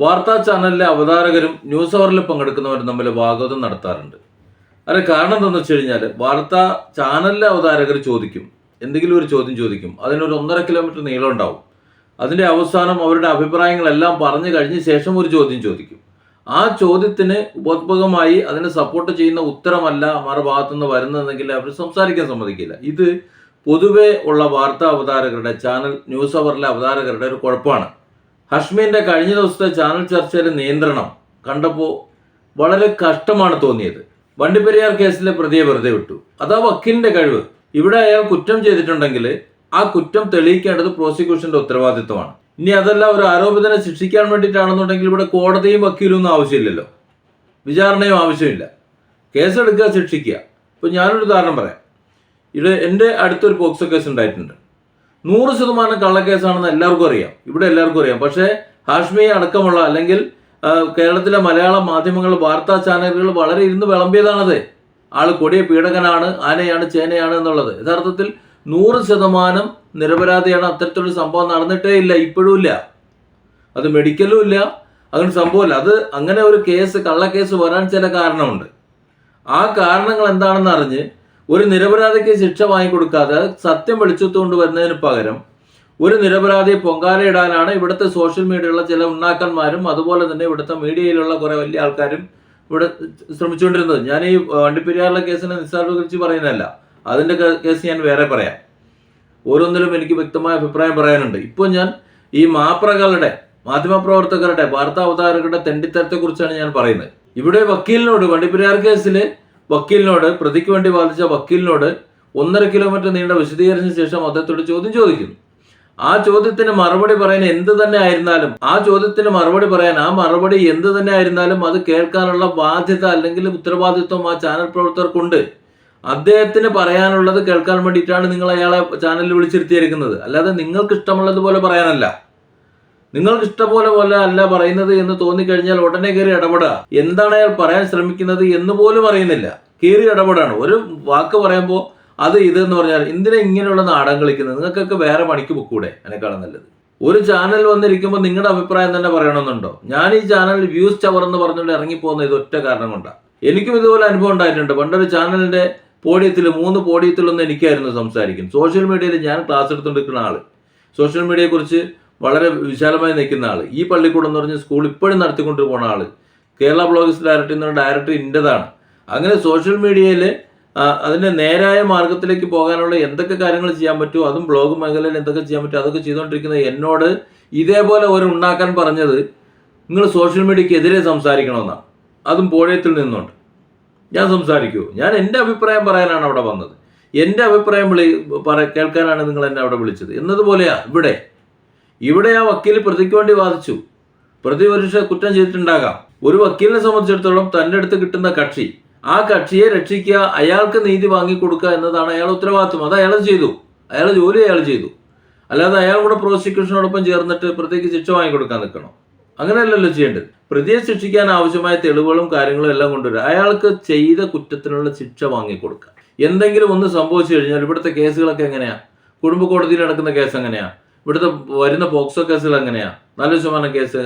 വാർത്താ ചാനലിലെ അവതാരകരും ന്യൂസ് അവറിൽ പങ്കെടുക്കുന്നവരും തമ്മിൽ വാഗ്വാദം നടത്താറുണ്ട്. അതിന് കാരണം എന്താണെന്ന് വെച്ച് കഴിഞ്ഞാൽ വാർത്താ ചാനലിലെ അവതാരകർ ചോദിക്കും. എന്തെങ്കിലും ഒരു ചോദ്യം ചോദിക്കും. അതിനൊരു ഒന്നര കിലോമീറ്റർ നീളം ഉണ്ടാവും. അതിന്റെ അവസാനം അവരുടെ അഭിപ്രായങ്ങളെല്ലാം പറഞ്ഞു കഴിഞ്ഞ ശേഷം ഒരു ചോദ്യം ചോദിക്കും. ആ ചോദ്യത്തിന് ഉപോത്ഭകമായി അതിനെ സപ്പോർട്ട് ചെയ്യുന്ന ഉത്തരമല്ല മറുഭാഗത്തു നിന്ന് വരുന്നതെങ്കിൽ അവർ സംസാരിക്കാൻ സമ്മതിക്കില്ല. ഇത് പൊതുവേ ഉള്ള വാർത്താ അവതാരകരുടെ ചാനൽ ന്യൂസ് അവറിലെ അവതാരകരുടെ ഒരു കുഴപ്പമാണ്. ഹഷ്മീന്റെ കഴിഞ്ഞ ദിവസത്തെ ചാനൽ ചർച്ചയിലെ നിയന്ത്രണം കണ്ടപ്പോൾ വളരെ കഷ്ടമാണ് തോന്നിയത്. വണ്ടിപ്പെരിയാർ കേസിലെ പ്രതിയെ വെറുതെ വിട്ടു. അതാ വക്കീലിന്റെ കഴിവ്. ഇവിടെ അയാൾ കുറ്റം ചെയ്തിട്ടുണ്ടെങ്കിൽ ആ കുറ്റം തെളിയിക്കേണ്ടത് പ്രോസിക്യൂഷന്റെ ഉത്തരവാദിത്വമാണ്. ഇനി അതല്ല ഒരു ആരോപിതനെ ശിക്ഷിക്കാൻ വേണ്ടിയിട്ടാണെന്നുണ്ടെങ്കിൽ ഇവിടെ കോടതിയും വക്കീലും ഒന്നും ആവശ്യമില്ലല്ലോ. വിചാരണയും ആവശ്യമില്ല. കേസെടുക്കുക ശിക്ഷിക്കുക. ഇപ്പൊ ഞാനൊരു ഉദാഹരണം പറയാം. ഇത് എന്റെ അടുത്തൊരു പോക്സോ കേസ് ഉണ്ടായിട്ടുണ്ട്. നൂറ് ശതമാനം കള്ളക്കേസാണെന്ന് എല്ലാവർക്കും അറിയാം. ഇവിടെ എല്ലാവർക്കും അറിയാം. പക്ഷേ ഹാഷ്മിയ അടക്കമുള്ള അല്ലെങ്കിൽ കേരളത്തിലെ മലയാള മാധ്യമങ്ങൾ വാർത്താ ചാനലുകൾ വളരെ ഇരുന്ന് വിളമ്പിയതാണത്. ആൾ കൊടിയ പീഡകനാണ് ആനയാണ് ചേനയാണ് എന്നുള്ളത്. യഥാർത്ഥത്തിൽ നൂറ് ശതമാനം നിരപരാധിയാണ് അത്തരത്തിലൊരു സംഭവം നടന്നിട്ടേ ഇല്ല ഇപ്പോഴും ഇല്ല. അത് മെഡിക്കലും ഇല്ല അങ്ങനെ സംഭവമില്ല. അത് അങ്ങനെ ഒരു കേസ് കള്ളക്കേസ് വരാൻ ചില കാരണമുണ്ട്. ആ കാരണങ്ങൾ എന്താണെന്ന് അറിഞ്ഞ് ഒരു നിരപരാധിക്ക് ശിക്ഷ വാങ്ങിക്കൊടുക്കാതെ സത്യം വെളിച്ചത്തുകൊണ്ട് പകരം ഒരു നിരപരാധിയെ പൊങ്കാലയിടാനാണ് ഇവിടുത്തെ സോഷ്യൽ മീഡിയയിലുള്ള ചില ഉണ്ണാക്കന്മാരും അതുപോലെ തന്നെ ഇവിടുത്തെ മീഡിയയിലുള്ള കുറെ വലിയ ആൾക്കാരും ഇവിടെ ശ്രമിച്ചുകൊണ്ടിരുന്നത്. ഞാൻ ഈ വണ്ടിപ്പെരിയാറിലെ കേസിനെ നിസ്സാരവൽക്കരിച്ച് പറയുന്നതല്ല. അതിന്റെ കേസ് ഞാൻ വേറെ പറയാം. ഓരോന്നിലും എനിക്ക് വ്യക്തമായ അഭിപ്രായം പറയാനുണ്ട്. ഇപ്പോൾ ഞാൻ ഈ മാപ്രകളുടെ മാധ്യമപ്രവർത്തകരുടെ വാർത്താ അവതാരകരുടെ തെണ്ടിത്തരത്തെക്കുറിച്ചാണ് ഞാൻ പറയുന്നത്. ഇവിടെ വക്കീലിനോട് വണ്ടിപ്പെരിയാർ കേസിൽ വക്കീലിനോട് പ്രതിക്ക് വേണ്ടി വാദിച്ച വക്കീലിനോട് ഒന്നര കിലോമീറ്റർ നീണ്ട വിശദീകരിച്ച ശേഷം അദ്ദേഹത്തോട് ചോദ്യം ചോദിക്കുന്നു. ആ ചോദ്യത്തിന് മറുപടി പറയാൻ എന്ത് തന്നെ ആയിരുന്നാലും ആ ചോദ്യത്തിന് മറുപടി പറയാൻ ആ മറുപടി എന്ത് തന്നെ ആയിരുന്നാലും അത് കേൾക്കാനുള്ള ബാധ്യത അല്ലെങ്കിൽ ഉത്തരവാദിത്വം ആ ചാനൽ പ്രവർത്തകർക്കുണ്ട്. അദ്ദേഹത്തിന് പറയാനുള്ളത് കേൾക്കാൻ വേണ്ടിയിട്ടാണ് നിങ്ങൾ അയാളെ ചാനലിൽ വിളിച്ചിരുത്തിയിരിക്കുന്നത്. അല്ലാതെ നിങ്ങൾക്ക് ഇഷ്ടമുള്ളതുപോലെ പറയാനല്ല. നിങ്ങൾക്ക് ഇഷ്ടപോലെ പോലെ അല്ല പറയുന്നത് എന്ന് തോന്നിക്കഴിഞ്ഞാൽ ഉടനെ കയറി ഇടപെടുക. എന്താണ് അയാൾ പറയാൻ ശ്രമിക്കുന്നത് എന്ന് പോലും അറിയുന്നില്ല. കയറി ഇടപെടാണ്. ഒരു വാക്ക് പറയുമ്പോൾ അത് ഇത് എന്ന് പറഞ്ഞാൽ എന്തിനാ ഇങ്ങനെയുള്ള നാടകം കളിക്കുന്നത് നിങ്ങൾക്കൊക്കെ വേറെ പണിക്ക് പൊക്കൂടെ? അതിനേക്കാളും നല്ലത്. ഒരു ചാനൽ വന്നിരിക്കുമ്പോൾ നിങ്ങളുടെ അഭിപ്രായം തന്നെ പറയണമെന്നുണ്ടോ? ഞാൻ ഈ ചാനൽ വ്യൂസ് ചവർ എന്ന് പറഞ്ഞുകൊണ്ട് ഇറങ്ങിപ്പോകുന്ന ഇത് ഒറ്റ കാരണം കൊണ്ടാണ് എനിക്കും ഇതുപോലെ അനുഭവം ഉണ്ടായിട്ടുണ്ട്. പണ്ടൊരു ചാനലിന്റെ പോഡിയത്തിൽ മൂന്ന് പോഡിയത്തിലൊന്നും എനിക്കായിരുന്നു സംസാരിക്കും സോഷ്യൽ മീഡിയയിൽ ഞാൻ ക്ലാസ് എടുത്തുകൊണ്ടിരിക്കുന്ന ആൾ. സോഷ്യൽ മീഡിയയെ കുറിച്ച് വളരെ വിശാലമായി നിൽക്കുന്ന ആൾ ഈ പള്ളിക്കൂടം എന്ന് പറഞ്ഞ സ്കൂൾ ഇപ്പോഴും നടത്തിക്കൊണ്ട് പോണ ആൾ കേരള ബ്ലോഗേഴ്സ് ഡയറക്ടർ എന്ന ഡയറക്ടർ ഇന്റെതാണ് അങ്ങനെ സോഷ്യൽ മീഡിയയിൽ അതിന്റെ നേരായ മാർഗത്തിലേക്ക് പോകാനുള്ള എന്തൊക്കെ കാര്യങ്ങൾ ചെയ്യാൻ പറ്റുമോ അതും ബ്ലോഗ് മേഖലയിൽ എന്തൊക്കെ ചെയ്യാൻ പറ്റുമോ അതൊക്കെ ചെയ്തുകൊണ്ടിരിക്കുന്ന എന്നോട് ഇതേപോലെ ഒരു ഉണ്ടാക്കാൻ പറഞ്ഞത് നിങ്ങൾ സോഷ്യൽ മീഡിയക്ക് എതിരെ സംസാരിക്കണമെന്നാണ്. അതും പോഴയത്തിൽ നിന്നുകൊണ്ട്. ഞാൻ സംസാരിക്കൂ. ഞാൻ എന്റെ അഭിപ്രായം പറയാനാണ് അവിടെ വന്നത്. എന്റെ അഭിപ്രായം വിളി പറ കേൾക്കാനാണ് നിങ്ങൾ എന്നെ അവിടെ വിളിച്ചത്. എന്നതുപോലെയാണ് ഇവിടെ. ഇവിടെ ആ വക്കീൽ പ്രതിക്ക് വേണ്ടി വാദിച്ചു. പ്രതി ഒരുപക്ഷെ കുറ്റം ചെയ്തിട്ടുണ്ടാകാം. ഒരു വക്കീലിനെ സംബന്ധിച്ചിടത്തോളം തന്റെ അടുത്ത് കിട്ടുന്ന കക്ഷി. ആ കക്ഷിയെ രക്ഷിക്കുക അയാൾക്ക് നീതി വാങ്ങിക്കൊടുക്കുക എന്നതാണ് അയാൾ ഉത്തരവാദിത്വം. അത് അയാൾ ചെയ്തു. അയാളെ ജോലി അയാൾ ചെയ്തു. അല്ലാതെ അയാൾ കൂടെ പ്രോസിക്യൂഷനോടൊപ്പം ചേർന്നിട്ട് പ്രതിക്ക് ശിക്ഷ വാങ്ങിക്കൊടുക്കാൻ നിൽക്കണം? അങ്ങനെയല്ലല്ലോ ചെയ്യേണ്ടത്. പ്രതിയെ ശിക്ഷിക്കാൻ ആവശ്യമായ തെളിവുകളും കാര്യങ്ങളും എല്ലാം കൊണ്ടുവരിക. അയാൾക്ക് ചെയ്ത കുറ്റത്തിനുള്ള ശിക്ഷ വാങ്ങിക്കൊടുക്കുക. എന്തെങ്കിലും ഒന്ന് സംഭവിച്ചു കഴിഞ്ഞാൽ ഇവിടുത്തെ കേസുകളൊക്കെ എങ്ങനെയാ? കുടുംബ കോടതിയിൽ നടക്കുന്ന കേസ് എങ്ങനെയാ? ഇവിടുത്തെ വരുന്ന പോക്സോ കേസുകൾ എങ്ങനെയാ? നാല് ശതമാനം കേസ്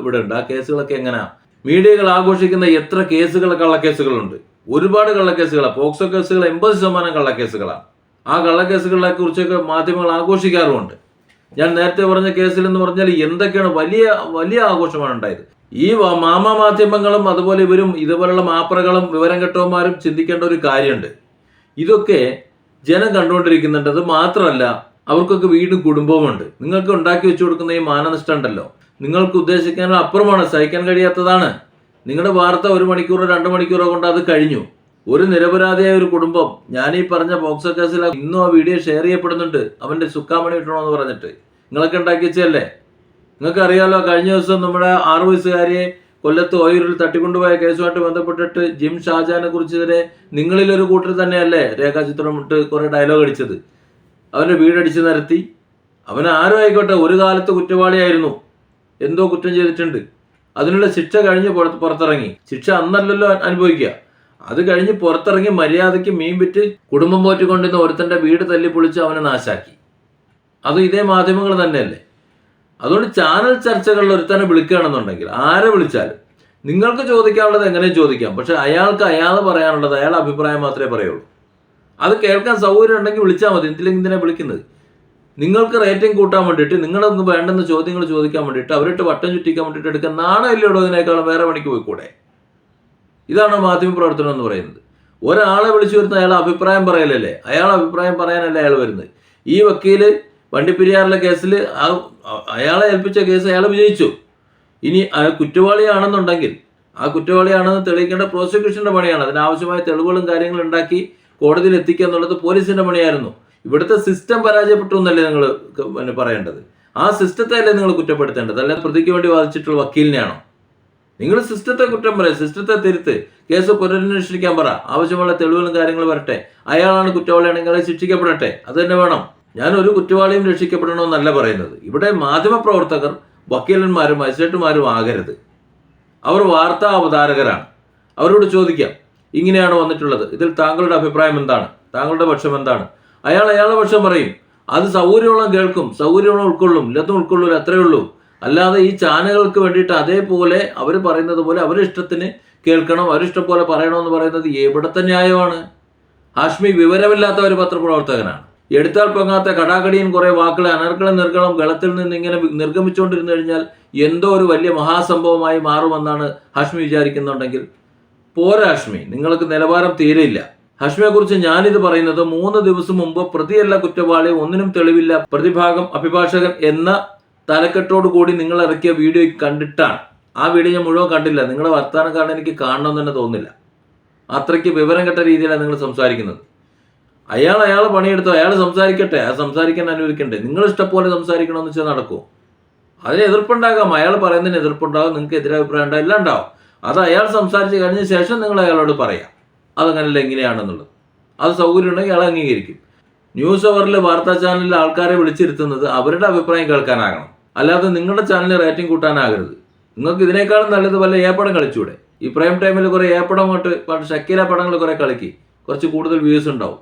ഇവിടെ ഉണ്ട് ആ കേസുകളൊക്കെ എങ്ങനെയാ? മീഡിയകൾ ആഘോഷിക്കുന്ന എത്ര കേസുകൾ കള്ളക്കേസുകളുണ്ട്? ഒരുപാട് കള്ളക്കേസുകളാണ് പോക്സോ കേസുകൾ എൺപത് ശതമാനം കള്ളക്കേസുകളാണ് ആ കള്ളക്കേസുകളെ കുറിച്ചൊക്കെ മാധ്യമങ്ങൾ ആഘോഷിക്കാറുമുണ്ട്. ഞാൻ നേരത്തെ പറഞ്ഞ കേസിൽ എന്ന് പറഞ്ഞാൽ എന്തൊക്കെയാണ് വലിയ വലിയ ആഘോഷമാണ് ഉണ്ടായത്. ഈ മാമ മാധ്യമങ്ങളും അതുപോലെ ഇവരും ഇതുപോലുള്ള മാപ്രകളും വിവരം കെട്ടവന്മാരും ചിന്തിക്കേണ്ട ഒരു കാര്യമുണ്ട്. ഇതൊക്കെ ജനം കണ്ടുകൊണ്ടിരിക്കുന്നുണ്ട്. അത് മാത്രമല്ല അവർക്കൊക്കെ വീടും കുടുംബവുമുണ്ട് നിങ്ങൾക്ക് ഉണ്ടാക്കി വെച്ചു കൊടുക്കുന്ന ഈ മാനനിഷ്ഠ ഉണ്ടല്ലോ. നിങ്ങൾക്ക് ഉദ്ദേശിക്കാനുള്ള അപ്പുറമാണ് സഹിക്കാൻ കഴിയാത്തതാണ്. നിങ്ങളുടെ വാർത്ത ഒരു മണിക്കൂറോ രണ്ട് മണിക്കൂറോ കൊണ്ട് അത് കഴിഞ്ഞു. ഒരു നിരപരാധിയായ ഒരു കുടുംബം ഞാൻ ഈ പറഞ്ഞ ബോക്സർ കേസിൽ ഇന്നും ആ വീഡിയോ ഷെയർ ചെയ്യപ്പെടുന്നുണ്ട്. അവന്റെ സുക്കാമണി ഇട്ടണമെന്ന് പറഞ്ഞിട്ട്. നിങ്ങളൊക്കെ ഉണ്ടാക്കി വെച്ചതല്ലേ? നിങ്ങൾക്ക് അറിയാമല്ലോ കഴിഞ്ഞ ദിവസം നമ്മുടെ ആറു വയസ്സുകാരിയെ കൊല്ലത്ത് ഓയൂരിൽ തട്ടിക്കൊണ്ടുപോയ കേസുമായിട്ട് ബന്ധപ്പെട്ടിട്ട് ജിം ഷാജാനെ കുറിച്ചെതിരെ നിങ്ങളിലൊരു കൂട്ടർ തന്നെയല്ലേ രേഖാചിത്രം ഇട്ട് കുറേ ഡയലോഗ് അടിച്ചത്. അവന്റെ വീടടിച്ചു നിരത്തി. അവൻ ആരോ ആയിക്കോട്ടെ ഒരു കാലത്ത് കുറ്റവാളിയായിരുന്നു. എന്തോ കുറ്റം ചെയ്തിട്ടുണ്ട്. അതിനുള്ള ശിക്ഷ കഴിഞ്ഞ് പുറത്ത് പുറത്തിറങ്ങി. ശിക്ഷ അന്നല്ലല്ലോ അനുഭവിക്കുക. അത് കഴിഞ്ഞ് പുറത്തിറങ്ങി മര്യാദയ്ക്ക് മീൻ വിറ്റ് കുടുംബം പോറ്റിക്കൊണ്ടിരുന്ന ഒരുത്തന്റെ വീട് തല്ലി പൊളിച്ച് അവനെ നാശാക്കി. അതും ഇതേ മാധ്യമങ്ങൾ തന്നെയല്ലേ? അതുകൊണ്ട് ചാനൽ ചർച്ചകളിൽ ഒരുത്തനെ വിളിക്കുകയാണെന്നുണ്ടെങ്കിൽ ആരെ വിളിച്ചാലും നിങ്ങൾക്ക് ചോദിക്കാനുള്ളത് എങ്ങനെ ചോദിക്കാം. പക്ഷെ അയാൾക്ക് അയാൾ പറയാനുള്ളത് അയാളുടെ അഭിപ്രായം മാത്രമേ പറയുള്ളൂ. അത് കേൾക്കാൻ സൗകര്യം ഉണ്ടെങ്കിൽ വിളിച്ചാൽ മതി. എന്തിലെങ്കിൽ ഇതിനെ വിളിക്കുന്നത്? നിങ്ങൾക്ക് റേറ്റിംഗ് കൂട്ടാൻ വേണ്ടിയിട്ട് നിങ്ങൾക്ക് വേണ്ടുന്ന ചോദ്യങ്ങൾ ചോദിക്കാൻ വേണ്ടിയിട്ട് അവരിട്ട് വട്ടം ചുറ്റിക്കാൻ വേണ്ടിയിട്ട് എടുക്കാൻ നാണമില്ലടോ ഇതിനേക്കാളും വേറെ പണിക്ക് പോയിക്കൂടെ? ഇതാണ് മാധ്യമ പ്രവർത്തനം എന്ന് പറയുന്നത്. ഒരാളെ വിളിച്ചു വരുന്ന അയാൾ അഭിപ്രായം പറയലല്ലേ? അയാൾ അഭിപ്രായം പറയാനല്ലേ അയാൾ വരുന്നത്. ഈ വക്കീൽ വണ്ടിപ്പെരിയാറിലെ കേസിൽ അയാളെ ഏൽപ്പിച്ച കേസ് അയാൾ വിജയിച്ചു. ഇനി കുറ്റവാളിയാണെന്നുണ്ടെങ്കിൽ ആ കുറ്റവാളിയാണെന്ന് തെളിയിക്കേണ്ട പ്രോസിക്യൂഷന്റെ പണിയാണ്. അതിനാവശ്യമായ തെളിവുകളും കാര്യങ്ങളും ഉണ്ടാക്കി കോടതിയിൽ എത്തിക്കുക എന്നുള്ളത് പോലീസിന്റെ പണിയായിരുന്നു. ഇവിടുത്തെ സിസ്റ്റം പരാജയപ്പെട്ടു എന്നല്ലേ നിങ്ങൾ പിന്നെ പറയേണ്ടത്? ആ സിസ്റ്റത്തെ അല്ലേ നിങ്ങൾ കുറ്റപ്പെടുത്തേണ്ടത്? അല്ലാതെ പ്രതിക്ക് വേണ്ടി വാദിച്ചിട്ടുള്ള വക്കീലിനെയാണോ? നിങ്ങൾ സിസ്റ്റത്തെ കുറ്റം പറയും സിസ്റ്റത്തെ തിരുത്ത്. കേസ് പുനരന്വേഷിക്കാൻ പറ. ആവശ്യമുള്ള തെളിവുകളും കാര്യങ്ങളും വരട്ടെ. അയാളാണ് കുറ്റവാളിയാണെങ്കിൽ അയാളെ ശിക്ഷിക്കപ്പെടട്ടെ. അത് തന്നെ വേണം. ഞാൻ ഒരു കുറ്റവാളിയും രക്ഷിക്കപ്പെടണമെന്നല്ല പറയുന്നത്. ഇവിടെ മാധ്യമപ്രവർത്തകർ വക്കീലന്മാരും മജിസ്ട്രേറ്റുമാരും ആകരുത്. അവർ വാർത്താ അവതാരകരാണ്. അവരോട് ചോദിക്കാം. ഇങ്ങനെയാണ് വന്നിട്ടുള്ളത്. ഇതിൽ താങ്കളുടെ അഭിപ്രായം എന്താണ്? താങ്കളുടെ പക്ഷം എന്താണ്? അയാൾ അയാളുടെ പക്ഷം പറയും. അത് സൗകര്യമുള്ള കേൾക്കും. സൗകര്യമുള്ള ഉൾക്കൊള്ളും. ഇല്ലാത്ത ഉൾക്കൊള്ളൂല. അത്രയേ ഉള്ളൂ. അല്ലാതെ ഈ ചാനലുകൾക്ക് വേണ്ടിയിട്ട് അതേപോലെ അവർ പറയുന്നത് പോലെ അവരുടെ ഇഷ്ടത്തിന് കേൾക്കണം. അവരിഷ്ടം പോലെ പറയണമെന്ന് പറയുന്നത് എവിടത്തെ ന്യായമാണ് ഹാഷ്മി വിവരമില്ലാത്ത ഒരു പത്രപ്രവർത്തകനാണ്. എടുത്താൽ പൊങ്ങാത്ത കടാകടിയൻ കുറേ വാക്കുകൾ അനർക്കളെ നിർക്കളം ഗളത്തിൽ നിന്ന് ഇങ്ങനെ നിർഗമിച്ചുകൊണ്ടിരുന്നു കഴിഞ്ഞാൽ എന്തോ ഒരു വലിയ മഹാസംഭവമായി മാറുമെന്നാണ് ഹാഷ്മി വിചാരിക്കുന്നുണ്ടെങ്കിൽ പോരാ ഹാഷ്മി. നിങ്ങൾക്ക് നിലവാരം തീരെയില്ല. ഹാഷ്മിയെ കുറിച്ച് ഞാനിത് പറയുന്നത് മൂന്ന് ദിവസം മുമ്പ് പ്രതിയല്ല കുറ്റവാളി ഒന്നിനും തെളിവില്ല പ്രതിഭാഗം അഭിഭാഷകൻ എന്ന തലക്കെട്ടോടു കൂടി നിങ്ങൾ ഇറക്കിയ വീഡിയോ കണ്ടിട്ടാണ്. ആ വീഡിയോ ഞാൻ മുഴുവൻ കണ്ടില്ല. നിങ്ങളുടെ വർത്തമാനം കാണാൻ എനിക്ക് കാണണമെന്ന് തന്നെ തോന്നില്ല അത്രയ്ക്ക് വിവരം കെട്ട രീതിയിലാണ് നിങ്ങൾ സംസാരിക്കുന്നത്. അയാൾ അയാൾ പണിയെടുത്തു. അയാൾ സംസാരിക്കട്ടെ. അയാൾ സംസാരിക്കാൻ അനുവദിക്കണ്ടേ. നിങ്ങൾ ഇഷ്ടപ്പോലെ സംസാരിക്കണമെന്ന് വെച്ചാൽ നടക്കുമോ അതിന് എതിർപ്പുണ്ടാകാം. അയാൾ പറയുന്നതിന് എതിർപ്പുണ്ടാകും. നിങ്ങൾക്ക് എതിരഭിപ്രായം ഉണ്ടാവും. എല്ലാം ഉണ്ടാവും. അത് അയാൾ സംസാരിച്ച് കഴിഞ്ഞ ശേഷം നിങ്ങൾ അയാളോട് പറയാം. അതങ്ങനല്ല എങ്ങനെയാണെന്നുള്ളത് അത് സൗകര്യം ഉണ്ടെങ്കിൽ അയാൾ അംഗീകരിക്കും. ന്യൂസ് അവറിൽ വാർത്താ ചാനലിൽ ആൾക്കാരെ വിളിച്ചിരുത്തുന്നത് അവരുടെ അഭിപ്രായം കേൾക്കാനാകണം. അല്ലാതെ നിങ്ങളുടെ ചാനലിൽ റേറ്റിംഗ് കൂട്ടാനാകരുത്. നിങ്ങൾക്ക് ഇതിനേക്കാളും നല്ലത് വല്ല ഏപ്പടം കളിച്ചൂടെ? ഈ പ്രൈം ടൈമിൽ കുറെ ഏപ്പടം തൊട്ട് ഷക്കീല പടങ്ങൾ കുറേ കളിക്കി. കുറച്ച് കൂടുതൽ വ്യൂസ് ഉണ്ടാവും.